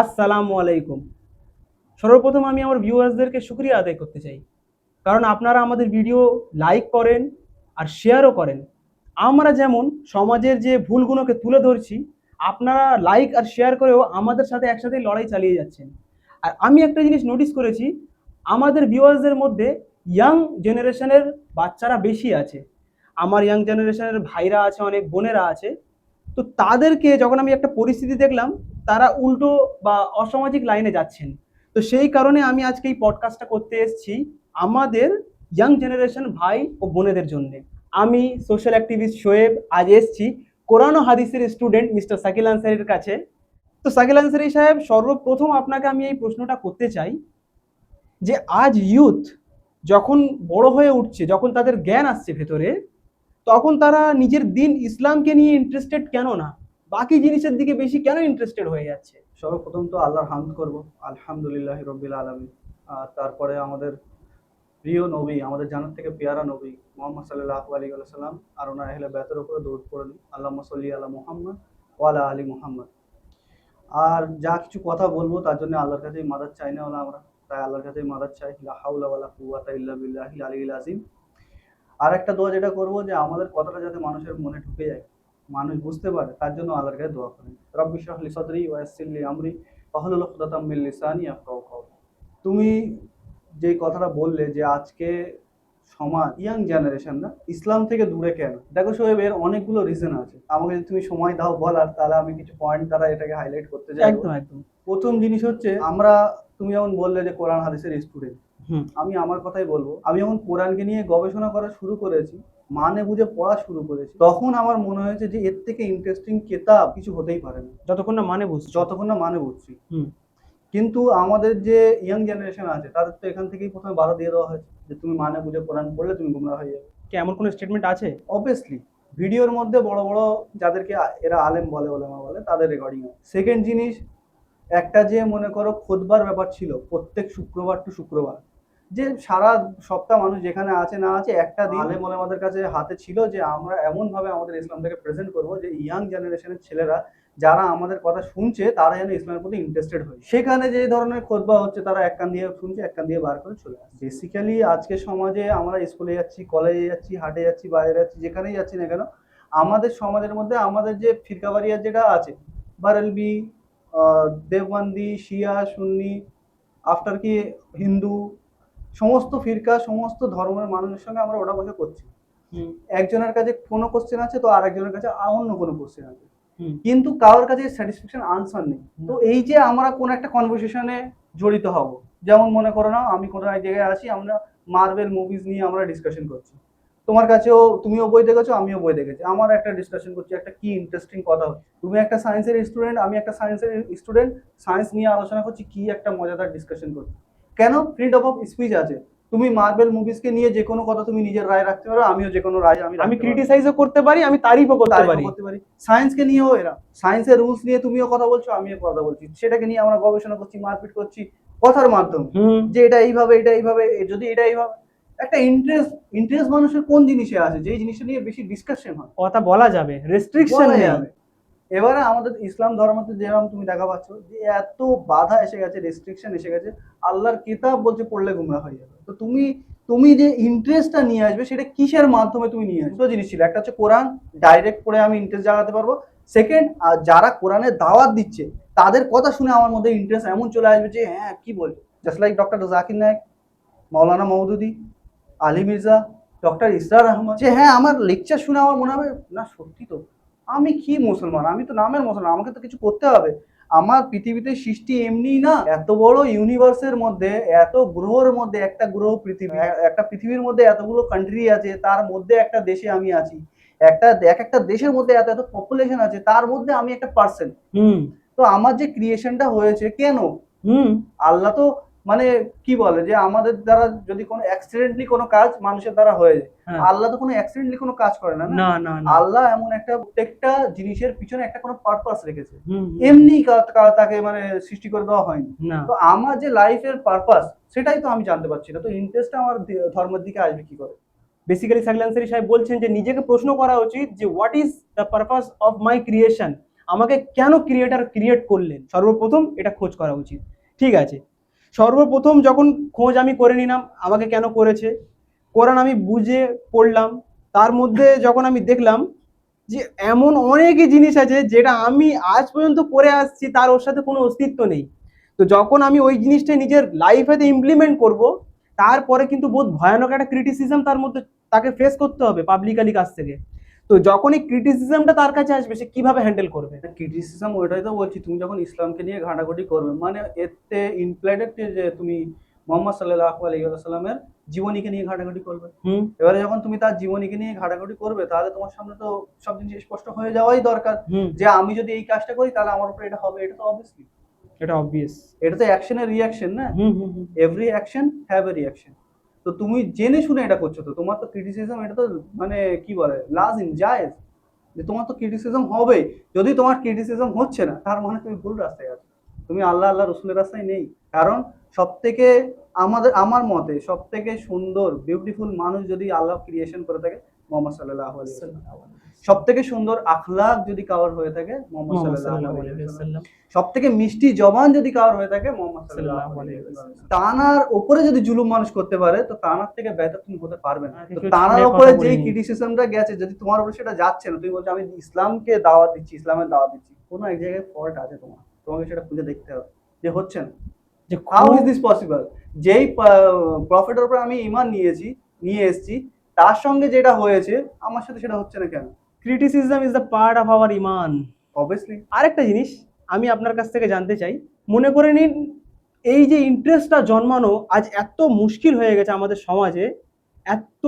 আসসালামু আলাইকুম। সর্বপ্রথম আমি আমার ভিউয়ার্সদেরকে শুক্রিয়া আদায় করতে চাই। কারণ আপনারা আমাদের ভিডিও লাইক করেন আর শেয়ারও করেন। আমরা যেমন সমাজের যে ভুলগুলোকে তুলে ধরছি, আপনারা লাইক আর শেয়ার করেও আমাদের সাথে একসাথে লড়াই চালিয়ে যাচ্ছেন। আর আমি একটা জিনিস নোটিস করেছি, আমাদের ভিউয়ার্সদের মধ্যে ইয়াং জেনারেশনের বাচ্চারা বেশি আছে। আমার ইয়াং জেনারেশনের ভাইরা আছে, অনেক বোনেরা আছে। তো তাদেরকে যখন আমি একটা পরিস্থিতি দেখলাম তারা উল্টো বা অসামাজিক লাইনে যাচ্ছেন। তো সেই কারণে আমি আজকে এই পডকাস্টটা করতে এসেছি আমাদের ইয়াং জেনারেশন ভাই ও বোনেদের জন্য। আমি সোশ্যাল অ্যাক্টিভিস্ট শোয়েব আজ এসেছি কোরআন হাদিসের স্টুডেন্ট মিস্টার সাকিল আনসারির কাছে। তো সাকিল আনসারি সাহেব, সর্বপ্রথম আপনাকে আমি এই প্রশ্নটা করতে চাই যে আজ ইউথ যখন বড় হয়ে উঠছে, যখন তাদের জ্ঞান আসছে ভেতরে, তখন তারা নিজের দিন ইসলামকে নিয়ে ইন্টারেস্টেড কেন না? বাকি জিনিসের দিকে বেশি কেন ইন্টারেস্টেড হয়ে যাচ্ছে? সর্বপ্রথম তো আল্লাহর হামদ করব। আলহামদুলিল্লাহ রব্বিল আলমী আর তারপরে আমাদের প্রিয় নবী, আমাদের জানার থেকে পেয়ারা নবী, মোহাম্মদ সাল্লাহ আলী সাল্লাম আর ওনার আহলে ব্যাতের উপরে দৌড় পড়েন। আল্লাহ সল্লি আল্লাহ মোহাম্মদ ওয়ালা আলী মোহাম্মদ। আর যা কিছু কথা বলব তার জন্য আল্লাহর কাছেই মাদার চাই না হলো আমরা। তাই আল্লাহর কাছেই মাদার চাই। হাউলা কুওয়াতা ইল্লা আলিয়্যিল আযীম। আর একটা দোয়া যেটা করব যে আমাদের কথাটা যাতে মানুষের মনে ঢুকে যায়। মানুষ বুঝতে পারে তার জন্য আল্লাহর কাছে দোয়া করেন। রব্বি শাহ লি সদরি ওয়া ইয়াসসির লি আমরি ওয়াহলুল উকদাতাম মিন লিসানি ইয়াফকাহু তুমি যে কথাটা বললে যে আজকে সমাজ ইয়াং জেনারেশনরা ইসলাম থেকে দূরে কেন? দেখো সোহেব এর অনেকগুলো রিজন আছে। আমাকে যদি তুমি সময় দাও বলার তাহলে আমি কিছু পয়েন্ট দ্বারা এটাকে হাইলাইট করতে চাই একদম একদম। প্রথম জিনিস হচ্ছে আমরা তুমি যেমন বললে যে কোরআন হাদিসের স্টুডেন্ট আমি আমার কথাই বলব। আমি যখন কোরআনকে নিয়ে গবেষণা করা শুরু করেছি মানে বুঝে পড়া শুরু করেছি। তখন আমার মনে হয়েছে যে এর থেকে ইন্টারেস্টিং কেতাব কিছু হতেই পারে না। যতক্ষণ না মানে বুঝছি। যতক্ষণ না মানে বুঝছি। কিন্তু আমাদের যে ইয়াং জেনারেশন আছে তাদের তো এখান থেকেই প্রথমে বাধা দিয়ে দেওয়া হয়েছে যে তুমি মানে বুঝে কোরআন পড়লে তুমি গুমরা হয়ে যাবে। কি এমন কোনো স্টেটমেন্ট আছে? অবভিয়াসলি ভিডিওর মধ্যে বড় বড় যাদেরকে এরা আলেম বলে ওলেমা বলে তাদের রেকর্ডিং সেকেন্ড জিনিস একটা যে মনে করো খোদবার ব্যাপার ছিল প্রত্যেক শুক্রবার টু শুক্রবার যে সারা সপ্তাহ মানুষ যেখানে আছে না আছে একটা দিন আলেম ওলেমাদের কাছে হাতে ছিল যে আমরা এমন ভাবে আমাদের ইসলামটাকে প্রেজেন্ট করব যে ইয়াং জেনারেশনের ছেলেরা যারা আমাদের কথা শুনছে তারা যেন ইসলামের প্রতি ইন্টারেস্টেড হয়। সেখানে যে ধরনের খোদবা হচ্ছে তারা এক কান দিয়ে শুনছে এক কান দিয়ে বার করে চলে আসছে। বেসিক্যালি আজকে সমাজে আমরা স্কুলে যাচ্ছি কলেজে যাচ্ছি হাটে যাচ্ছি বাইরে যাচ্ছি যেখানেই যাচ্ছি না কেন আমাদের সমাজের মধ্যে আমাদের যে ফিরকাবারিয়া যেটা আছে বারেলবি আহ, দেওবন্দি শিয়া সুন্নি আফটার কি হিন্দু সমস্ত ফিরকা সমস্ত ধর্মের মানুষের সঙ্গে আমরা ওটা বসে করছি। একজনের কাছে কোনো কোশ্চেন আছে তো আরেকজনের কাছে অন্য কোনো কোশ্চেন আছে। কিন্তু কারোর কাছে স্যাটিসফ্যাকশন আনসার নেই। তো এই যে আমরা কোন একটা কনভারসেশনে জড়িত হব যেমন মনে করো না আমি কোনো এক জায়গায় আছি আমরা মার্বেল মুভিজ নিয়ে আমরা ডিসকাশন করছি। তোমার কাছেও তুমিও বই দেখেছ আমিও বই দেখেছি। আমার একটা ডিসকাশন করছি একটা কি ইন্টারেস্টিং কথা হচ্ছে। তুমি একটা সায়েন্সের স্টুডেন্ট আমি একটা সায়েন্সের স্টুডেন্ট সায়েন্স নিয়ে আলোচনা করছি কি একটা মজাদার ডিসকাশন করছি। কেন ফ্রিডম অফ স্পিচ আছে? তুমি মার্বেল মুভিজকে নিয়ে যে কোনো কথা তুমি নিজের রায় রাখতে পারো আমিও যে কোনো রায় আমি আমি ক্রিটিসাইজও করতে পারি আমি তারিফও করতে পারি। করতে পারি। সায়েন্সকে নিয়েও এরা। সায়েন্সের রুলস নিয়ে তুমিও কথা বলছো আমিও কথা বলছি। সেটাকে নিয়ে আমরা গবেষণা করছি মারপিট করছি কথার মাধ্যমে। যে এটা এইভাবে এটা এইভাবে যদি এটা এইভাবে একটা ইন্টারেস্ট ইন্টারেস্ট মানুষের কোন জিনিসে আছে যেই জিনিসটা নিয়ে বেশি ডিসকাশন হয়। কথা বলা যাবে রেস্ট্রিকশন নেই। যাবে। এবারে আমাদের ইসলাম ধর্মতে যেরকম তুমি দেখা পাচ্ছ, যে এত বাধা এসে গেছে রেস্ট্রিকশন এসে গেছে, আল্লাহর কিতাব বলছে পড়লে গুমরা হয়ে যাবে। তো তুমি তুমি যে ইন্টারেস্টটা নিয়ে আসবে, সেটা কিসের মাধ্যমে তুমি নিয়ে আসবে? দুটো জিনিস ছিল, একটা হচ্ছে কোরআন ডাইরেক্ট পড়ে আমি ইন্টারেস্ট জাগাতে পারব। সেকেন্ড আর যারা কোরআনের দাওয়াত দিচ্ছে, তাদের কথা শুনে আমার মধ্যে ইন্টারেস্ট এমন চলে আসবে যে হ্যাঁ কি বলছে just like doctor Zakir Naik Maulana Maududi Ali Mirza doctor Israr Ahmad, যে হ্যাঁ আমার লেকচার শুনে আমার মনে হবে, না, সত্যি তো। আমি কি মুসলমান? আমি তো নামের মুসলমান আমাকে তো কিছু করতে হবে। আমার পৃথিবীতে সৃষ্টি এমনিই না এত বড় ইউনিভার্সের মধ্যে এত গ্রহর মধ্যে একটা গ্রহ পৃথিবী একটা পৃথিবীর মধ্যে এতগুলো কান্ট্রি আছে তার মধ্যে একটা দেশে আমি আছি। একটা এক একটা দেশের মধ্যে এত এত পপুলেশন আছে তার মধ্যে আমি একটা পার্সন হুম। তো আমার যে ক্রিয়েশনটা হয়েছে কেন? হুম। আল্লাহ তো মানে কি বলে যে আমাদের দ্বারা যদি কোনো অ্যাক্সিডেন্টলি কোনো কাজ মানুষের দ্বারা হয়ে যায় হ্যাঁ। আল্লাহ তো কোনো অ্যাক্সিডেন্টলি কোনো কাজ করে না না? আল্লাহ এমন একটা প্রত্যেকটা জিনিসের পিছনে একটা কোনো পারপাস রেখেছে। এমনি তাকে মানে সৃষ্টি করে দেওয়া হয়নি। তো আমার যে লাইফের পারপাস সেটাই তো আমি জানতে পারছি না। তো ইন্টারেস্টটা আমার ধর্মের দিকে আসবে কি করে? বেসিক্যালি সাকিল আনসারি সাহেব বলছেন যে নিজেকে প্রশ্ন করা উচিত যে what is the purpose of my creation আমাকে কেন ক্রিয়েটার ক্রিয়েট করলেন? সর্বপ্রথম এটা খোঁজ করা উচিত। ঠিক আছে। সর্বপ্রথম যখন খোঁজ আমি করে নিলাম, আমাকে কেন করেছে, কোরআন আমি বুঝে পড়লাম, তার মধ্যে যখন আমি দেখলাম যে এমন অনেকই জিনিস আছে যেটা আমি আজ পর্যন্ত করে আসছি, তার ওর সাথে কোনো অস্তিত্ব নেই। তো যখন আমি ওই জিনিসটা নিজের লাইফেতে ইমপ্লিমেন্ট করব, তারপরে কিন্তু বহুত ভয়ানক একটা ক্রিটিসিজম তার মধ্যে তাকে ফেস করতে হবে পাবলিকালি কাছ থেকে। তো যখন এই ক্রিটিসিজমটা তার কাছে আসবে সে কীভাবে হ্যান্ডেল করবে? ক্রিটিসিজম ওইটাই তো বলছি তুমি যখন ইসলামকে নিয়ে ঘাটাঘাটি করবে মানে এতে ইমপ্লাইডেড যে তুমি মোহাম্মদ সাল্লাহ আলাইসাল্লামের জীবনীকে নিয়ে ঘাটাঘাটি করবে। হুম। এবারে যখন তুমি তার জীবনীকে নিয়ে ঘাটাঘাটি করবে তাহলে তোমার সামনে তো সব জিনিস স্পষ্ট হয়ে যাওয়াই দরকার। যে আমি যদি এই কাজটা করি তাহলে আমার উপরে এটা হবে এটা তো অবভিয়াসলি এটা অবভিয়াস এটা তো অ্যাকশনের রিয়াকশন না? Every action have a reaction তো তুমি জেনে শুনে এটা করছ তো। তোমার তো ক্রিটিসিজম এটা তো মানে কি বলে লাজ ইন জায়েজ যে তোমার তো ক্রিটিসিজম হবেই। যদি তোমার ক্রিটিসিজম হচ্ছে না, তার মানে তুমি ভুল রাস্তায় আছো। তুমি আল্লাহ আল্লাহ, রসুলের রাস্তায় নেই। কারণ সব থেকে আমাদের, আমার মতে সব থেকে সুন্দর বিউটিফুল মানুষ যদি আল্লাহ ক্রিয়েশন করে থাকে, মোহাম্মদ সাল্লাহ সব থেকে সুন্দর আখলাক যদি কাওয়ার হয়ে থাকে মোহাম্মদ মোহাম্মদ সাল্লাল্লাহু আলাইহি ওয়াসাল্লাম। সব থেকে মিষ্টি জবান যদি কারোর হয়ে থাকে মোহাম্মদ সাল্লাল্লাহু আলাইহি ওয়াসাল্লাম। তানার উপরে যদি জুলুম মানুষ করতে পারে তো তানার থেকে বেটার তুমি হতে পারবে না। তো তানার উপরে বলিনি। ক্রিটিসিজমটা গেছে যদি তোমার উপরে সেটা যাচ্ছে না তুমি বলছো আমি ইসলামকে দাওয়াত দিচ্ছি ইসলামের দাওয়াত দিচ্ছি। কোনো এক জায়গায় ফল্ট আছে তোমার। তোমাকে সেটা খুঁজে দেখতে হবে। যে হচ্ছে না। যে হাউ ইজ দিস পসিবল যেই প্রফিটের উপরে আমি ইমান নিয়েছি নিয়ে এসেছি তার সঙ্গে যেটা হয়েছে আমার সাথে সেটা হচ্ছে না কেন? Criticism is the part of our Iman obviously আরেকটা জিনিস আমি আপনার কাছ থেকে জানতে চাই। মনে করে নিন এই যে ইন্টারেস্টটা জন্মানো আজ এত মুশকিল হয়ে গেছে আমাদের সমাজে এত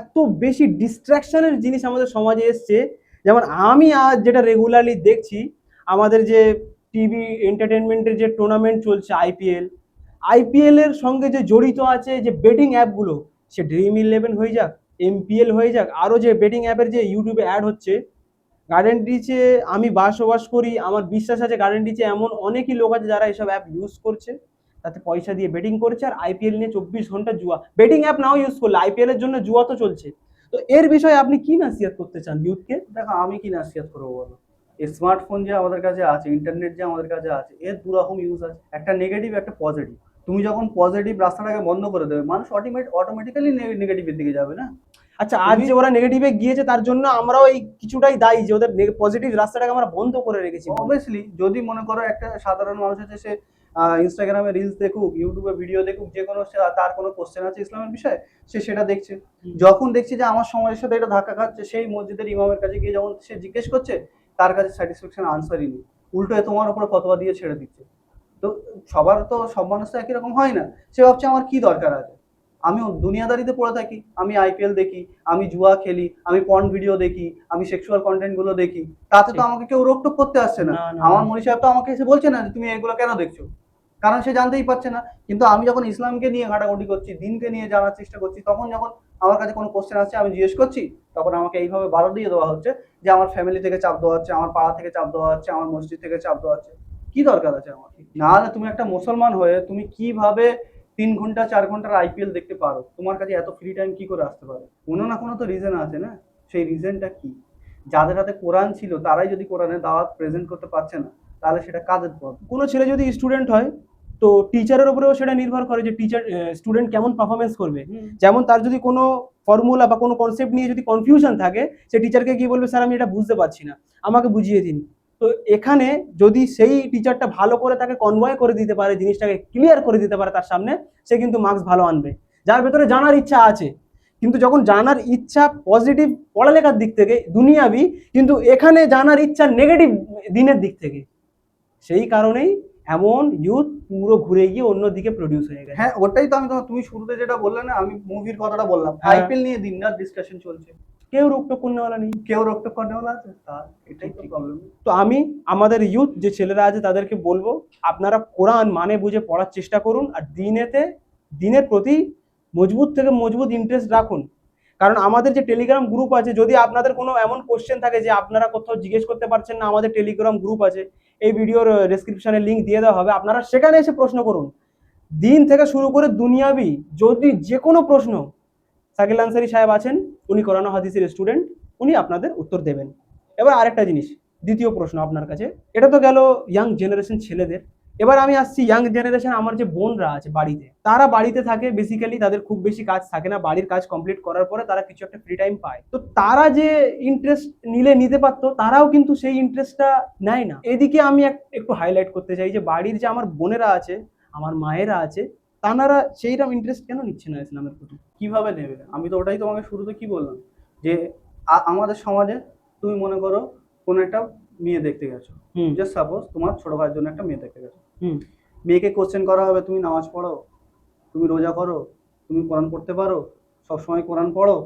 এত বেশি ডিস্ট্রাকশনের জিনিস আমাদের সমাজে এসছে। যেমন আমি আজ যেটা রেগুলারলি দেখছি আমাদের যে টিভি এন্টারটেনমেন্টের যে টুর্নামেন্ট চলছে আইপিএল আইপিএল এর সঙ্গে যে জড়িত আছে যে বেটিং অ্যাপগুলো সে ড্রিম ইলেভেন হয়ে যাক এমপিএল হয়ে যাক আরও যে বেটিং অ্যাপের যে ইউটিউবে অ্যাড হচ্ছে গার্ডেন রিচে আমি বাসবাস করি, আমার বিশ্বাস আছে গার্ডেন রিচে এমন অনেকই লোক আছে যারা এসব অ্যাপ ইউজ করছে, তাতে পয়সা দিয়ে বেটিং করছে আর আইপিএল নিয়ে চব্বিশ ঘণ্টা জুয়া। বেটিং অ্যাপ নাও ইউজ করলে আইপিএল এর জন্য জুয়া তো চলছে। তো এর বিষয়ে আপনি কি নাসিয়াত করতে চান ইউথকে দেখো, আমি কি নাসিহাত করব বলো? স্মার্টফোন যে আমাদের কাছে আছে ইন্টারনেট যে আমাদের কাছে আছে, এর দু রকম ইউজ আছে। একটা নেগেটিভ একটা পজিটিভ তুমি যখন পজিটিভ রাস্তাটাকে বন্ধ করে দেবে মানুষ অটোমেট অটোমেটিক্যালি নেগেটিভের দিকে যাবে না? আচ্ছা আজ যে ওরা নেগেটিভে গিয়েছে তার জন্য আমরাও এই কিছুটাই দায়ী যে ওদের পজিটিভ রাস্তাটাকে আমরা বন্ধ করে রেখেছি। অবভিয়াসলি যদি মনে করো একটা সাধারণ মানুষ আছে সে ইনস্টাগ্রামে রিলস দেখুক ইউটিউবে ভিডিও দেখুক যে কোনো সে- তার কোনো কোশ্চেন আছে ইসলামের বিষয়ে সে সেটা দেখছে। যখন দেখছে যে আমার সমাজের সাথে এটা ধাক্কা খাচ্ছে সেই মসজিদের ইমামের কাছে গিয়ে যখন সে জিজ্ঞেস করছে তার কাছে স্যাটিসফ্যাকশন আনসারই নেই। উল্টো এ তোমার উপরে ফতোয়া দিয়ে ছেড়ে দিচ্ছে। তো সবার তো সব মানুষ তো একই রকম হয় না। সে ভাবছে আমার কি দরকার আছে? আমি দুনিয়াদারিতে পড়ে থাকি আমি আইপিএল দেখি আমি জুয়া খেলি আমি পর্ন ভিডিও দেখি আমি সেক্সুয়াল কন্টেন্টগুলো দেখি। তাতে তো আমাকে কেউ রোকটোক করতে আসছে না। আমার। মনি সাহেব তো আমাকে এসে বলছে না যে তুমি এগুলো কেন দেখছ? কারণ সে জানতেই পারছে না। কিন্তু আমি যখন ইসলামকে নিয়ে ঘাটাঘাটি করছি দিনকে নিয়ে জানার চেষ্টা করছি তখন যখন আমার কাছে কোনো কোশ্চেন আসছে আমি জিজ্ঞেস করছি তখন আমাকে এইভাবে বারো দিয়ে দেওয়া হচ্ছে যে আমার ফ্যামিলি থেকে চাপ দেওয়া হচ্ছে আমার পাড়া থেকে চাপ দেওয়া হচ্ছে আমার মসজিদ থেকে চাপ দেওয়া হচ্ছে। কি দরকার আছে আমার? না তুমি একটা মুসলমান হয়ে তুমি কীভাবে তিন ঘণ্টা চার ঘণ্টার আইপিএল দেখতে পারো? তোমার কাছে এত ফ্রি টাইম কি করে আসতে পারে? কোনো না কোনো তো রিজন আছে না? সেই রিজনটা কি? যাদের হাতে কোরআন ছিল তারাই যদি কোরআনের দাওয়াত প্রেজেন্ট করতে পারছে না তাহলে সেটা কাদের পথ? কোনো ছেলে যদি স্টুডেন্ট হয় তো টিচারের উপরেও সেটা নির্ভর করে যে টিচার স্টুডেন্ট কেমন পারফরমেন্স করবে। যেমন তার যদি কোনো ফর্মুলা বা কোনো কনসেপ্ট নিয়ে যদি কনফিউশন থাকে সে টিচারকে গিয়ে বলবে স্যার আমি এটা বুঝতে পারছি না। আমাকে বুঝিয়ে দিন। তো এখানে যদি সেই টিচারটা ভালো করে তাকে কনভয় করে দিতে পারে জিনিসটাকে ক্লিয়ার করে দিতে পারে তার সামনে সে কিন্তু মার্কস ভালো আনবে। যার ভেতরে জানার ইচ্ছা আছে কিন্তু যখন জানার ইচ্ছা পজিটিভ পড়ালেখার দিক থেকে দুনিয়াবি কিন্তু এখানে জানার ইচ্ছা নেগেটিভ দিনের দিক থেকে সেই কারণেই এমন ইউথ পুরো ঘুরে গিয়ে অন্যদিকে প্রডিউস হয়ে গেছে। হ্যাঁ ওটাই তো আমি তোমার তুমি শুরুতে যেটা বললে না আমি মুভির কথাটা বললাম। হ্যাঁ। আইপিএল নিয়ে দিন রাত ডিসকাশন চলছে। কেউ রোগটোক করনেওয়ালা নেই। কেউ রক্তক কর্নেওয়ালা আছে? তার এটাই তো প্রবলেম তো আমি আমাদের ইউথ যে ছেলেরা আছে তাদেরকে বলব আপনারা কোরআন মানে বুঝে পড়ার চেষ্টা করুন আর দিনেতে দিনের প্রতি মজবুত থেকে মজবুত ইন্টারেস্ট রাখুন। কারণ আমাদের যে টেলিগ্রাম গ্রুপ আছে যদি আপনাদের কোনো এমন কোশ্চেন থাকে যে আপনারা কোথাও জিজ্ঞেস করতে পারছেন না আমাদের টেলিগ্রাম গ্রুপ আছে এই ভিডিওর ডেসক্রিপশনে লিঙ্ক দিয়ে দেওয়া হবে আপনারা সেখানে এসে প্রশ্ন করুন। দিন থেকে শুরু করে দুনিয়াবি যদি যে কোনো প্রশ্ন সাকিল আনসারি সাহেব আছেন উনি কোরআন হাদিসের স্টুডেন্ট উনি আপনাদের উত্তর দেবেন। এবার আরেকটা জিনিস, দ্বিতীয় প্রশ্ন আপনার কাছে। এটা তো গেল ইয়াং জেনারেশন ছেলেদের। এবার আমি আসছি ইয়াং জেনারেশন আমার যে বোনরা আছে বাড়িতে, তারা বাড়িতে থাকে বেসিক্যালি তাদের খুব বেশি কাজ থাকে না, বাড়ির কাজ কমপ্লিট করার পরে তারা কিছু একটা ফ্রি টাইম পায়। তো তারা যে ইন্টারেস্ট নিলে নিতে পারতো, তারাও কিন্তু সেই ইন্টারেস্টটা নেয় না। এদিকে আমি একটু হাইলাইট করতে চাই যে বাড়ির যে আমার বোনেরা আছে, আমার মায়েরা আছে তানারা সেইরকম ইন্টারেস্ট কেন নিচ্ছে না ইসলামের প্রতি? কীভাবে নেবে? আমি তো ওটাই তোমাকে শুরুতে কি বললাম? যে আমাদের সমাজে তুমি মনে করো কোনো একটা মেয়ে দেখতে গেছো। জাস্ট সাপোজ তোমার ছোট ভাইয়ের জন্য একটা মেয়ে দেখতে গেছো। মেয়েকে কোশ্চেন করা হবে তুমি নামাজ পড়ো তুমি রোজা করো তুমি কোরআন পড়তে পারো সবসময় কোরআন পড়ো।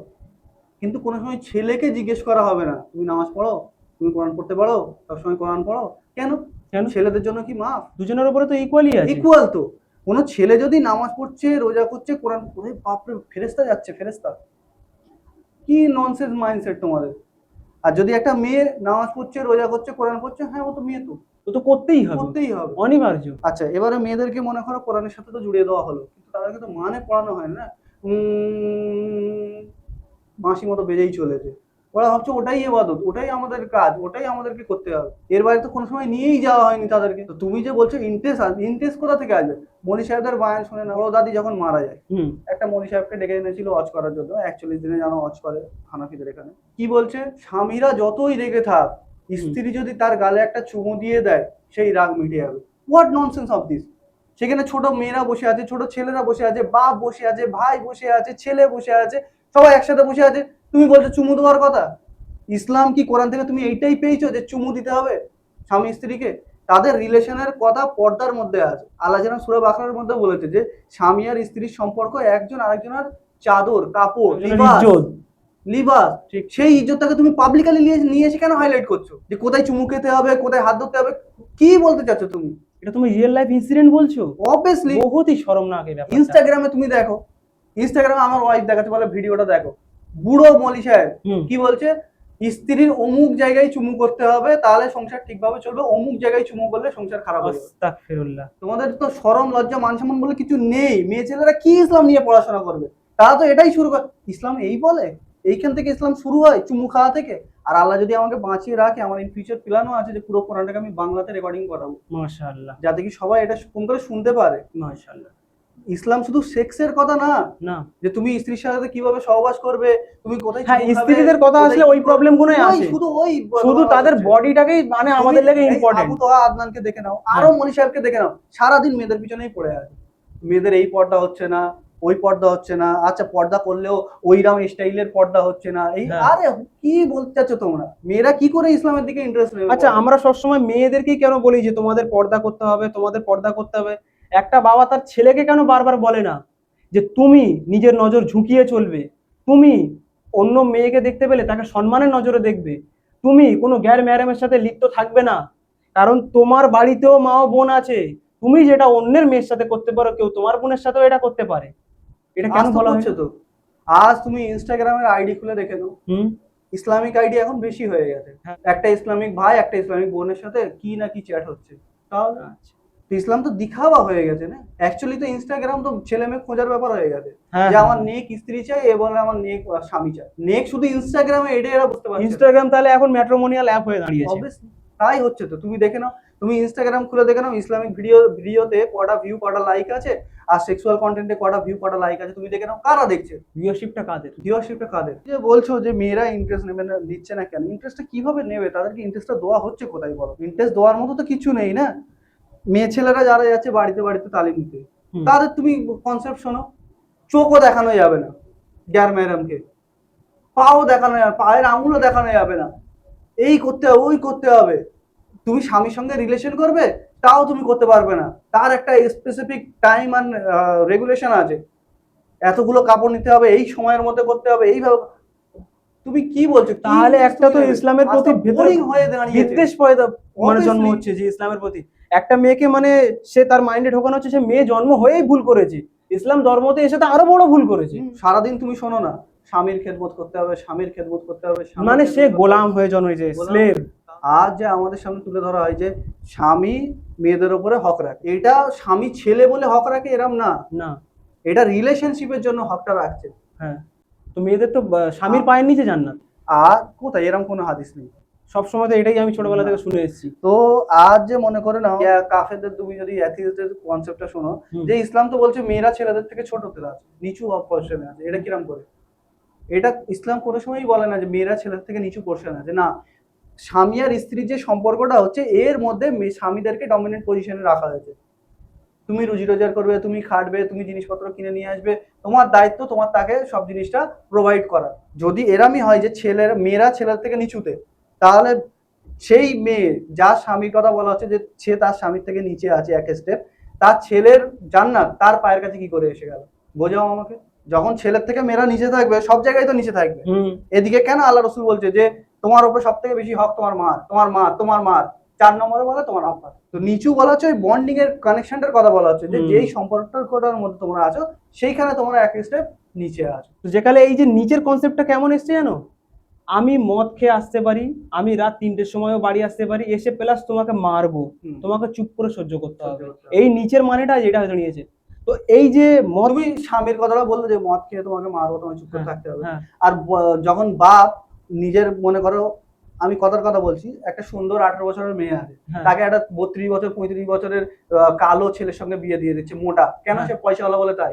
কিন্তু কোনো সময় ছেলেকে জিজ্ঞেস করা হবে না তুমি নামাজ পড়ো তুমি কোরআন পড়তে পারো সবসময় কোরআন পড়ো। কেন? কেন? ছেলেদের জন্য কি মাফ? দুজনের উপরে তো ইকুয়ালি আছে। ইকুয়াল তো। কোনো ছেলে যদি নামাজ পড়ছে রোজা করছে কোরআন ওরে বাপরে ফেরেস্তা যাচ্ছে ফেরেস্তা কি ননসেন্স মাইন্ডসেট তোমাদের। আর যদি একটা মেয়ে নামাজ পড়ছে রোজা করছে কোরআন পড়ছে হ্যাঁ ও তো মেয়ে তো। তো তো করতেই হবে। করতেই হবে। অনিবার্য। আচ্ছা এবারে মেয়েদেরকে মনে করো কোরআনের সাথে তো জুড়িয়ে দেওয়া হলো। কিন্তু তাদেরকে তো মানে পড়ানো হয় না। উম, মাসি মতো বেজেই চলেছে। ওরা ভাবছে ওটাই এবাদত ওটাই আমাদের কাজ ওটাই আমাদেরকে করতে হবে। এর বাইরে তো কোনো সময় নিয়েই যাওয়া হয়নি তাদেরকে। তো তুমি যে বলছো ইন্টারেস্ট ইন্টারেস্ট কোথা থেকে আসবে? মনি সাহেবদের বায়ান শুনে না বড় দাদি যখন মারা যায় একটা মনি সাহেবকে ডেকে এনেছিল ওয়াচ করার জন্য একচল্লিশ দিনে যেন ওয়াচ করে হানাফিদের এখানে। কি বলছে? স্বামীরা যতই রেগে থাক স্ত্রী যদি তার গালে একটা চুমু দিয়ে দেয় সেই রাগ মিটে যাবে। হোয়াট ননসেন্স অফ দিস সেখানে ছোট মেয়েরা বসে আছে ছোট ছেলেরা বসে আছে বাপ বসে আছে ভাই বসে আছে ছেলে বসে আছে সবাই একসাথে বসে আছে। তুমি বলছো চুমু দেওয়ার কথা? ইসলাম কি কোরআন থেকে তুমি এইটাই পেয়েছ যে চুমু দিতে হবে স্বামী স্ত্রীকে? তাদের রিলেশনের কথা পর্দার মধ্যে আছে। আল্লাহ যেন সুরা বাকরার মধ্যে বলেছে যে স্বামী আর স্ত্রীর সম্পর্ক একজন আরেকজনের চাদর কাপড় লিবাস লিবাস। সেই ইজ্জতটাকে তুমি পাবলিকালি নিয়ে নিয়ে এসে কেন হাইলাইট করছ? যে কোথায় চুমু খেতে হবে কোথায় হাত ধরতে হবে কি বলতে চাচ্ছ তুমি? এটা তুমি রিয়েল লাইফ ইনসিডেন্ট বলছো? অবভিয়াসলি বহুতই শরমনাক এই ইনস্টাগ্রামে তুমি দেখো। ইনস্টাগ্রামে আমার ওয়াইফ দেখাচ্ছে বলে ভিডিওটা দেখো। বুড়ো মলি সাহেব কি বলছে? স্ত্রীর অমুক জায়গায় চুমু করতে হবে তাহলে সংসার ঠিকভাবে চলবে অমুক জায়গায় চুমু করলে সংসার খারাপ হবে তোমাদের তো সরম লজ্জা মান সম্মান বলে কিছু নেই। মেয়ে ছেলেরা কি ইসলাম নিয়ে পড়াশোনা করবে? তারা তো এটাই শুরু করে ইসলাম এই বলে? এইখান থেকে ইসলাম শুরু হয় চুমু খাওয়া থেকে? আর আল্লাহ যদি আমাকে বাঁচিয়ে রাখে আমার ইন ফিউচার প্ল্যানও আছে যে পুরো কোরআনটাকে আমি বাংলাতে রেকর্ডিং করাবো মাশাআল্লাহ। যাতে কি সবাই এটা ফোন করে শুনতে পারে। মাশাআল্লাহ। ইসলাম শুধু সেক্সের কথা না না। যে তুমি স্ত্রীর সাথে কীভাবে সহবাস করবে তুমি কোথায় হ্যাঁ স্ত্রীদের কথা আসলে ওই প্রবলেম গুলোই আসে শুধু ওই শুধু তাদের বডিটাকেই মানে আমাদের লেগে ইম্পর্টেন্ট আবু তোহা আদনানকে দেখে নাও আরও মনি সাহেবকে দেখে নাও সারাদিন মেয়েদের পিছনেই পড়ে আছে। মেয়েদের এই পর্দা হচ্ছে না ওই পর্দা হচ্ছে না আচ্ছা পর্দা করলেও ওইরাম স্টাইলের পর্দা হচ্ছে না এই হ্যাঁ। আরে কি বলতে চাচ্ছ তোমরা? মেয়েরা কি করে ইসলামের দিকে ইন্টারেস্ট নেবে আচ্ছা আমরা সবসময় মেয়েদেরকেই কেন বলি যে তোমাদের পর্দা করতে হবে তোমাদের পর্দা করতে হবে? একটা বাবা তার ছেলেকে কেন বারবার বলে না? যে তুমি নিজের নজর ঝুঁকিয়ে চলবে। তুমি অন্য মেয়েকে দেখতে পেলে তাকে সম্মানের নজরে দেখবে। তুমি কোনো গ্যার ম্যারেমের সাথে লিপ্ত থাকবে না। কারণ তোমার বাড়িতেও মা ও বোন আছে। তুমি যেটা অন্যের মেয়ের সাথে করতে পারো কেউ তোমার বোনের সাথেও এটা করতে পারে। এটা কেন বলা হচ্ছে তো। আজ তুমি ইনস্টাগ্রামের আইডি খুলে দেখে হুম? ইসলামিক আইডি এখন বেশি হয়ে গেছে। হ্যাঁ। একটা ইসলামিক ভাই একটা ইসলামিক বোনের সাথে কি না কি চ্যাট হচ্ছে। তাহলে। তো ইসলাম তো দিখাওয়া হয়ে গেছে না? অ্যাকচুয়ালি তো ইনস্টাগ্রাম তো ছেলে মেয়ে খোঁজার ব্যাপার হয়ে গেছে। হ্যাঁ যে আমার নেক স্ত্রী চাই এ বলে আমার নেক স্বামী চাই নেক শুধু ইনস্টাগ্রামে এটাই এরা বুঝতে পারছে ইনস্টাগ্রাম তাহলে এখন ম্যাট্রোমোনিয়াল অ্যাপ হয়ে দাঁড়িয়েছে। অবভিয়াসলি তাই হচ্ছে তো। তুমি দেখে নাও তুমি ইনস্টাগ্রাম খুলে দেখে নাও ইসলামিক ভিডিও ভিডিওতে কটা ভিউ কটা লাইক আছে আর সেক্সুয়াল কন্টেন্টে কটা ভিউ কটা লাইক আছে তুমি দেখে নাও কারা দেখছে? ভিউয়ারশিপটা কাদের? ভিউয়ারশিপটা কাদের? যে বলছো যে মেয়েরা ইন্টারেস্ট নেবে না দিচ্ছে না কেন? ইন্টারেস্টটা কীভাবে নেবে? তাদেরকে ইন্টারেস্টটা দেওয়া হচ্ছে কোথায় বলো? ইন্টারেস্ট দেওয়ার মতো তো কিছু নেই না? মেয়ে ছেলেরা যারা যাচ্ছে বাড়িতে বাড়িতে তালিম নিতে তাদের তুমি কনসেপ্ট শোনো চোখও দেখানো যাবে না গ্যার ম্যাডামকে পাও দেখানো যাবে পায়ের আঙুলও দেখানো যাবে না। এই করতে হবে ওই করতে হবে। তুমি স্বামীর সঙ্গে রিলেশন করবে তাও তুমি করতে পারবে না। তার একটা স্পেসিফিক টাইম অ্যান্ড রেগুলেশন আছে। এতগুলো কাপড় নিতে হবে এই সময়ের মধ্যে করতে হবে এইভাবে তুমি কি বলছো? তাহলে একটা তো ইসলামের প্রতি ভেতরে হয়ে দাঁড়িয়েছে। বিদ্বেষ পয়দা মানে জন্ম হচ্ছে যে ইসলামের প্রতি। একটা মেয়েকে মানে সে তার মাইন্ডে ঢোকানো হচ্ছে সে মেয়ে জন্ম হয়েই ভুল করেছে। ইসলাম ধর্মতে এসে তো আরও বড় ভুল করেছে। সারাদিন তুমি শোনো না স্বামীর খেদমত করতে হবে স্বামীর খেদমত করতে হবে মানে সে গোলাম। হয়ে জন্মেছে। স্লেভ আজ যে আমাদের সামনে তুলে ধরা হয় যে স্বামী মেয়েদের উপরে হক রাখে। এটা স্বামী ছেলে বলে হক রাখে এরম না। না। এটা রিলেশনশিপের জন্য হকটা রাখছে। হ্যাঁ। তো মেয়েদের তো স্বামীর পায়ের নিচে জান্নাত আর কোথায়? এরম কোনো হাদিস নেই। সবসময় তো এটাই আমি ছোটবেলা থেকে শুনে এসেছি। তো আজ যে মনে করে না ইয়া কাফেরদের তুমি যদি অ্যাথিস্টদের কনসেপ্টটা শোনো যে ইসলাম তো বলছে মেয়েরা ছেলেদের থেকে ছোট হতে আছে নিচু পোর্শনে আছে। এটা কিরম করে? এটা ইসলাম কোনো সময়ই বলে না যে মেয়েরা ছেলেদের থেকে নিচু পোর্শনে আছে। না স্বামী আর স্ত্রীর যে সম্পর্কটা হচ্ছে এর মধ্যে স্বামীদেরকে ডমিনেন্ট পজিশনে রাখা হয়েছে। তুমি রুজি রোজগার করবে তুমি খাটবে তুমি জিনিসপত্র কিনে নিয়ে আসবে তোমার দায়িত্ব তোমার তাকে সব জিনিসটা প্রোভাইড করা যদি এরামই হয় যে ছেলের মেয়েরা ছেলের থেকে নিচুতে তাহলে সেই মেয়ে যার স্বামীর কথা বলা হচ্ছে যে সে তার স্বামীর থেকে নিচে আছে এক স্টেপ তার ছেলের জান্নাত তার পায়ের কাছে কি করে এসে গেল? বোঝাও আমাকে? যখন ছেলের থেকে মেয়েরা নিচে থাকবে সব জায়গায় তো নিচে থাকবে। এদিকে কেন আল্লাহ রসুল বলছে যে তোমার উপরে সব থেকে বেশি হক তোমার মার তোমার মা তোমার মার। চার নম্বরে বলা তোমার আব্বা। তো নিচু বলা হচ্ছে ওই বন্ডিং এর কানেকশনটার কথা বলা হচ্ছে যে। যেই সম্পর্কটার মধ্যে তোমরা আছো সেইখানে তোমরা এক স্টেপ নিচে আছো। তো যেকালে এই যে নিচের কনসেপ্টটা কেমন এসছে জানো? আমি মদ খেয়ে আসতে পারি আমি রাত তিনটের সময়ও বাড়ি আসতে পারি এসে প্লাস তোমাকে মারবো। তোমাকে চুপ করে সহ্য করতে হবে। এই নিচের মানেটা যেটা হয়তো নিয়েছে তো এই যে মদ তুমি স্বামীর কথাটা বলল যে মদ খেয়ে তোমাকে মারবো তোমাকে চুপ করে হ্যাঁ, থাকতে হবে। হ্যাঁ। আর যখন বাপ নিজের মনে করো আমি কথার কথা বলছি একটা সুন্দর আঠারো বছরের মেয়ে আছে। হ্যাঁ। তাকে একটা বত্রিশ বছর পঁয়ত্রিশ বছরের কালো ছেলের সঙ্গে বিয়ে দিয়ে দিচ্ছে মোটা। কেন। সে পয়সাওয়ালা বলে তাই?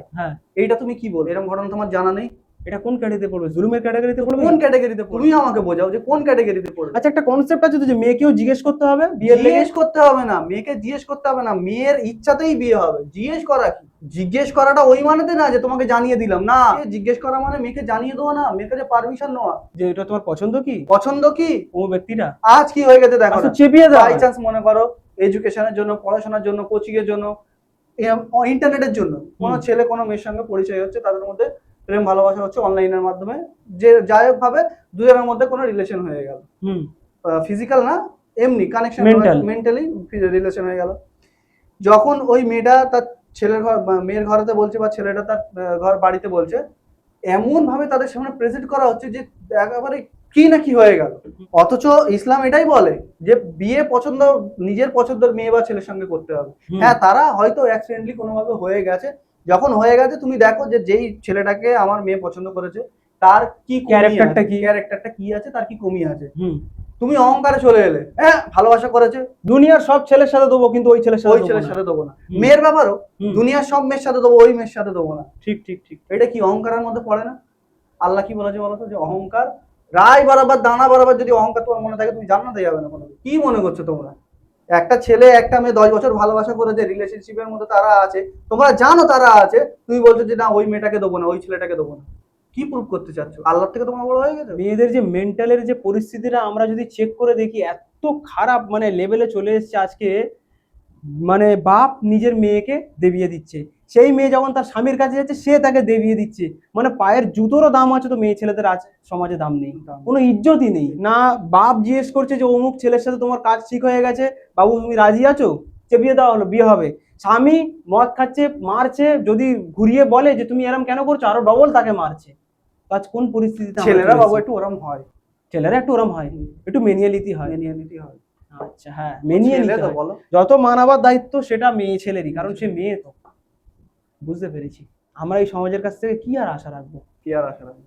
এইটা তুমি কি বল? এরকম ঘটনা তোমার জানা নেই? এটা কোন ক্যাটাগরিতে পড়বে? জুলুমের ক্যাটাগরিতে পড়বে? কোন ক্যাটাগরিতে তুমি আমাকে বোঝাও যে কোন ক্যাটাগরিতে পড়বে। আচ্ছা একটা কনসেপ্ট আছে যে মেয়েকেও জিজ্ঞেস করতে হবে বিয়ের জিজ্ঞেস করতে হবে না মেয়েকে জিজ্ঞেস করতে হবে না মেয়ের ইচ্ছাতেই বিয়ে হবে। জিজ্ঞেস করা কি? জিজ্ঞেস করাটা ওই মানেতে না যে তোমাকে জানিয়ে দিলাম না। জিজ্ঞেস করা মানে মেয়েকে জানিয়ে দেওয়া না মেয়েকে যে পারমিশন নেওয়া। যে এটা তোমার পছন্দ কি? পছন্দ কি? ও ব্যক্তিটা? আজ কি হয়ে গেছে দেখো আচ্ছা, চেপিয়ে দাও। বাই চান্স মনে করো এডুকেশনের জন্য পড়াশোনার জন্য কোচিং এর জন্য ইন্টারনেটের জন্য কোনো ছেলে কোনো মেয়ের সঙ্গে পরিচয় হচ্ছে তাদের মধ্যে প্রেম ভালোবাসা হচ্ছে অনলাইনের মাধ্যমে। যে যাই হোক ভাবে দুজনের মধ্যে কোনো রিলেশন হয়ে গেল। হুম। ফিজিক্যাল না এমনি কানেকশন মেন্টালি রিলেশন হয়ে গেল। যখন ওই মেয়েটা তার ছেলের ঘর মেয়ের ঘরেতে বলছে বা ছেলেটা তার ঘর বাড়িতে বলছে এমন ভাবে তাদের সামনে প্রেজেন্ট করা হচ্ছে যে একেবারে কি না কি হয়ে গেল। অথচ ইসলাম এটাই বলে যে বিয়ে পছন্দ নিজের পছন্দের মেয়ে বা ছেলের সঙ্গে করতে হবে। হ্যাঁ তারা হয়তো অ্যাক্সিডেন্টলি কোনোভাবে হয়ে গেছে যখন হয়ে গেছে তুমি দেখো যে যেই ছেলেটাকে আমার মেয়ে পছন্দ করেছে তার কি Character-টা কি? ক্যারেক্টারটা কি আছে? তার কি কমি আছে? তুমি অহংকারে চলে এলে। হ্যাঁ ভালোবাসা করেছে। দুনিয়ার সব ছেলের সাথে দেবো কিন্তু ওই ছেলের সাথে ওই ছেলের সাথে দেবো না। মেয়ের ব্যাপারও দুনিয়ার সব মেয়ের সাথে দেবো ওই মেয়ের সাথে দেবো না। ঠিক ঠিক ঠিক। এটা কি অহংকারের মধ্যে পড়ে না? আল্লাহ কি বলেছে বলতো যে অহংকার রায় বরাবর দানা বরাবর যদি অহংকার তোমার মনে থাকে তুমি জান্নাতে যাবে না কোনো কি মনে করছ তোমরা? একটা ছেলে, একটা মেয়ে দশ বছর ভালোবাসা করেছে রিলেশনশিপের মধ্যে তারা আছে, তোমরা জানো তারা আছে, তুমি বলছো যে না, ওই মেয়েটাকে দেবো না, ওই ছেলেটাকে দেবো না। কি প্রুভ করতে চাচ্ছ? আল্লাহ থেকে তোমার বড় হয়ে গেছে? মেয়েদের যে মেন্টালের যে পরিস্থিতিটা, আমরা যদি চেক করে দেখি, এত খারাপ মানে লেভেলে চলে এসছে আজকে। মানে বাপ নিজের মেয়েকে দেবিয়ে দিচ্ছে। সেই মেয়ে যখন তার স্বামীর কাছে যাচ্ছে সে তাকে দেবিয়ে দিচ্ছে। মানে পায়ের জুতোরও দাম আছে তো মেয়ে ছেলেদের আজ সমাজে দাম নেই। কোনো ইজ্জতই নেই। না বাপ জিজ্ঞেস করছে যে অমুক ছেলের সাথে তোমার কাজ ঠিক হয়ে গেছে? বাবু তুমি রাজি আছো? চেপিয়ে দেওয়া হলো বিয়ে হবে। স্বামী মদ খাচ্ছে মারছে যদি ঘুরিয়ে বলে যে তুমি এরম কেন করছ? আরও ডবল তাকে মারছে। আজ কোন পরিস্থিতিতে ছেলেরা বাবু একটু ওরম হয়। ছেলেরা একটু ওরম হয়। একটু মেনিয়ে নিতে হয়। মেনিয়ে নিতে হয়। আচ্ছা হ্যাঁ মেনিয়ে নিতে বলো। যত মানাবার দায়িত্ব সেটা মেয়ে ছেলেরই কারণ সে মেয়ে তো। বুঝতে পেরেছি। আমরা এই সমাজের কাছ থেকে কি আর আশা রাখব? কি আর আশা রাখব?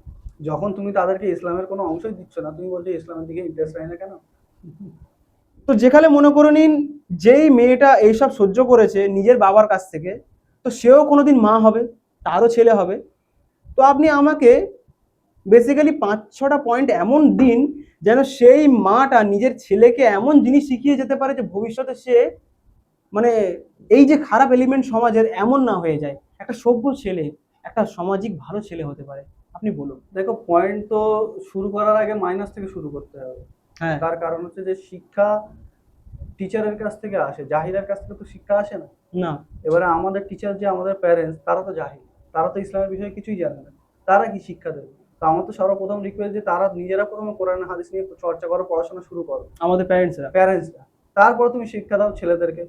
যখন তুমি তাদেরকে ইসলামের কোনো অংশই দিচ্ছ না তুমি বলছো ইসলামের দিকে ইন্টারেস্ট হয় না কেন? তো যেখানে মনে করে নিন যেই মেয়েটা এইসব সহ্য করেছে নিজের বাবার কাছ থেকে তো সেও কোনোদিন মা হবে তারও ছেলে হবে। তো আপনি আমাকে বেসিক্যালি পাঁচ ছটা পয়েন্ট এমন দিন যেন সেই মাটা নিজের ছেলেকে এমন জিনিস শিখিয়ে যেতে পারে যে ভবিষ্যতে সে মানে এই যে খারাপ এলিমেন্ট সমাজের এমন না হয়ে যায় একটা সভ্য ছেলে একটা সামাজিক ভালো ছেলে হতে পারে। আপনি বলুন। দেখো পয়েন্ট তো শুরু করার আগে মাইনাস থেকে শুরু করতে হবে। হ্যাঁ। তার কারণ হচ্ছে যে শিক্ষা টিচারের কাছ থেকে আসে। জাহিরের কাছ থেকে তো শিক্ষা আসে না? না। এবারে আমাদের টিচার যে আমাদের প্যারেন্টস তারা তো জাহির। তারা তো ইসলামের বিষয়ে কিছুই জানে না। তারা কি শিক্ষা দেবে? তো আমার তো সর্বপ্রথম রিকোয়েস্ট যে তারা নিজেরা প্রথমে কোরআন হাদিস নিয়ে চর্চা করো পড়াশোনা শুরু করো। আমাদের প্যারেন্টসরা প্যারেন্টসরা তারপরে তুমি শিক্ষা দাও ছেলেদেরকে।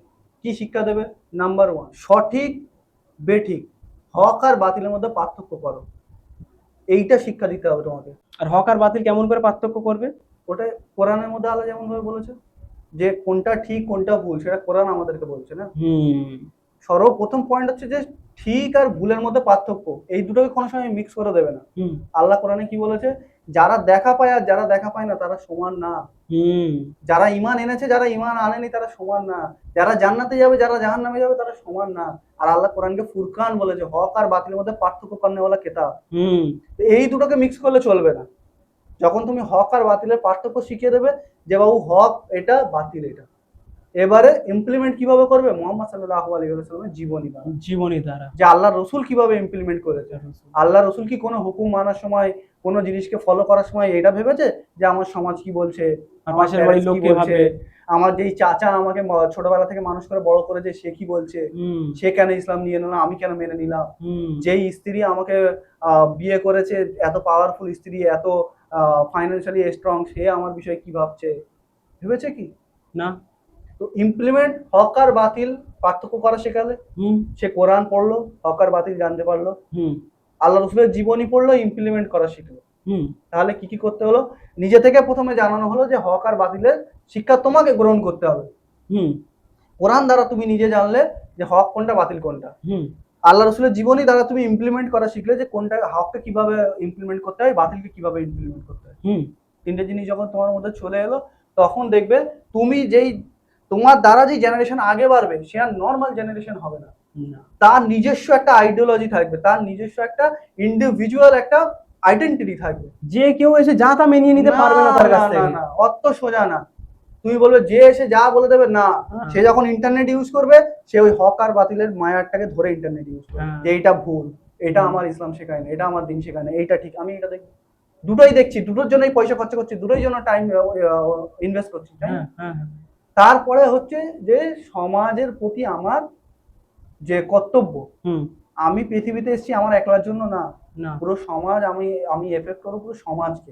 কি শিক্ষা দেবে? নাম্বার ওয়ান সঠিক বেঠিক হক আর বাতিলের মধ্যে পার্থক্য করো। এইটা শিক্ষা দিতে হবে তোমাকে। আর হক আর বাতিল কেমন করে পার্থক্য করবে? ওটা কোরআনের মধ্যে আল্লাহ যেমন ভাবে বলেছে যে কোনটা ঠিক কোনটা ভুল সেটা কোরআন আমাদেরকে বলছে না? হুম। সর্বপ্রথম পয়েন্ট হচ্ছে যে ঠিক আর ভুলের মধ্যে পার্থক্য। এই দুটোকে কোনো সময় মিক্স করে দেবে না। হুম। আল্লাহ কোরআনে কি বলেছে? যারা দেখা পায় আর যারা দেখা পায় না তারা সমান না। হুম। যারা ইমান এনেছে যারা ইমান আনেনি তারা সমান না। যারা জান্নাতে যাবে যারা জাহান্নামে যাবে তারা সমান না। আর আল্লাহ কোরআনকে ফুরকান বলেছে হক আর বাতিলের মধ্যে পার্থক্য করনে বলা কেতাব হুম। এই দুটোকে মিক্স করলে চলবে না। যখন তুমি হক আর বাতিলের পার্থক্য শিখিয়ে দেবে যে বাবু হক এটা বাতিল এটা। এবারে ইমপ্লিমেন্ট কীভাবে করবে? মোহাম্মদ সাল্লাহ আলী সাল্লামের জীবনী দ্বারা। জীবনী দ্বারা। যে আল্লাহ রসুল কীভাবে ইমপ্লিমেন্ট করেছে? আল্লাহ রসুল। কি কোনো হুকুম মানার সময় কোনো জিনিসকে ফলো করার সময় এটা ভেবেছে? যে আমার সমাজ কি বলছে? পাশের বাড়ির লোক কি? আমার যেই চাচা আমাকে ছোটবেলা থেকে মানুষ করে বড় করেছে সে কি বলছে? সে কেন ইসলাম নিয়ে নিল? আমি কেন মেনে নিলাম? যেই স্ত্রী আমাকে বিয়ে করেছে এত পাওয়ারফুল স্ত্রী এত ফাইন্যান্সিয়ালি স্ট্রং সে আমার বিষয়ে কি ভাবছে? ভেবেছে কি? না। তো ইমপ্লিমেন্ট হক আর বাতিল পার্থক্য করা শেখালে। হুম। সে কোরআন পড়ল হক আর বাতিল জানতে পারল। হুম। আল্লাহ রসুলের জীবনী পড়ল ইমপ্লিমেন্ট করা শিখলো। হুম। তাহলে কি কি করতে হলো? নিজে থেকে প্রথমে জানানো হলো যে হক আর বাতিলের শিক্ষা তোমাকে গ্রহণ করতে হবে। হুম। কোরআন দ্বারা তুমি নিজে জানলে যে হক কোনটা বাতিল কোনটা। হুম। আল্লাহ রসুলের জীবনী দ্বারা তুমি ইমপ্লিমেন্ট করা শিখলে যে কোনটা হককে কীভাবে ইমপ্লিমেন্ট করতে হয় বাতিলকে কীভাবে ইমপ্লিমেন্ট করতে হয় হুম। তিনটে জিনিস যখন তোমার মধ্যে চলে এলো তখন দেখবে তুমি যেই তোমার দ্বারা যে জেনারেশন আগে বাড়বে সে আর নর্মাল জেনারেশন হবে না। তার নিজস্ব একটা আইডিওলজি থাকবে তার নিজস্ব একটা ইন্ডিভিজুয়াল একটা আইডেন্টিটি থাকবে। যে কেউ এসে যা তা মেনিয়ে নিতে পারবে না তার কাছ না, থেকে। না, অত সোজা না। তুমি বলবে যে এসে যা বলে দেবে না। হ্যাঁ। সে যখন ইন্টারনেট ইউজ করবে সে ওই হক আর বাতিলের মায়ারটাকে ধরে ইন্টারনেট ইউজ করবে। হ্যাঁ। যে এটা ভুল এটা আমার ইসলাম শেখায় না এটা আমার দিন শেখায় না এইটা ঠিক। আমি এটা দেখি দুটোই দেখছি দুটোর জন্যই পয়সা খরচা করছি দুটোই জন্য টাইম ইনভেস্ট করছি তাই না? তারপরে হচ্ছে যে সমাজের প্রতি আমার যে কর্তব্য আমি পৃথিবীতে এসেছি আমার একলার জন্য না। পুরো সমাজ আমি আমি এফেক্ট করব পুরো সমাজকে।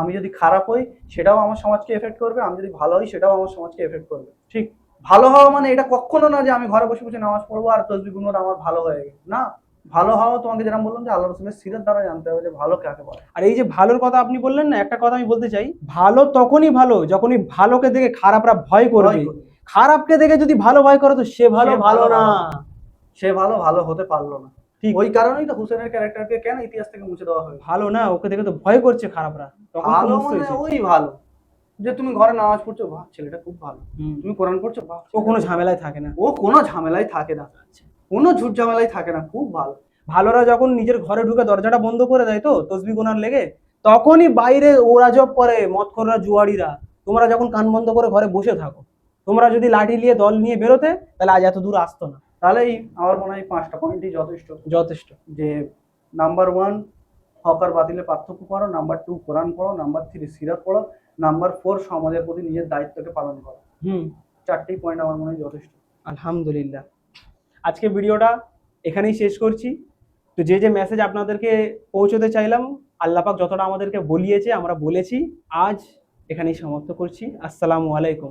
আমি যদি খারাপ হই সেটাও আমার সমাজকে এফেক্ট করবে। আমি যদি ভালো হই সেটাও আমার সমাজকে এফেক্ট করবে। ঠিক। ভালো হওয়া মানে এটা কখনো না যে আমি ঘরে বসে বসে নামাজ পড়ব আর তসবি আমার ভালো হয়ে গেছে। না। ভালো হওয়া তোমাকে যেরকম বললাম যে আল্লাহ রসুলের সিরের দ্বারা জানতে হবে যে ভালো কাকে বলে। আর এই যে ভালোর কথা আপনি বললেন না একটা কথা আমি বলতে চাই ভালো তখনই ভালো যখনই ভালোকে দেখে খারাপরা ভয় করবে। খারাপকে দেখে যদি ভালো ভয় করে তো সে ভালো ভালো না। সে ভালো ভালো হতে পারল না। ঠিক। ওই কারণেই তো হুসেনের ক্যারেক্টারকে কেন ইতিহাস থেকে মুছে দেওয়া হয়েছে? ভালো না ওকে দেখে তো ভয় করছে খারাপরা। ভালো মানে ওই ভালো। যে তুমি ঘরে নামাজ পড়ছো বাহ ছেলেটা খুব ভালো। তুমি কোরআন পড়ছো বাহ ও কোনো ঝামেলায় থাকে না। ও কোনো ঝামেলাই থাকে না। কোনো ঝুট ঝামেলাই থাকে না খুব ভালো। ভালোরা যখন নিজের ঘরে ঢুকে দরজাটা বন্ধ করে দেয় তো তসবি গোনার লেগে তখনই বাইরে ওরা জব করে মদখররা জুয়ারিরা তোমরা যখন কান বন্ধ করে ঘরে বসে থাকো তোমরা যদি লাঠি নিয়ে দল নিয়ে বেরোতে তাহলে আজ এত দূর আসতো না। তাহলেই আমার মনে হয় পাঁচটা পয়েন্টই যথেষ্ট। যথেষ্ট। যে নাম্বার ওয়ান হকার বাতিলে পার্থক্য করো নাম্বার টু কোরআন পড়ো নাম্বার থ্রি সিরাত পড়ো নাম্বার ফোর সমাজের প্রতি নিজের দায়িত্বকে পালন করো। হুম। চারটি পয়েন্ট আমার মনে হয় যথেষ্ট। আলহামদুলিল্লাহ। আজকে ভিডিওটা এখানেই শেষ করছি। তো যে যে মেসেজ আপনাদেরকে পৌঁছতে চাইলাম, আল্লাপাক যতটা আমাদেরকে বলিয়েছে, আমরা বলেছি। আজ এখানেই সমাপ্ত করছি। আসসালামু আলাইকুম।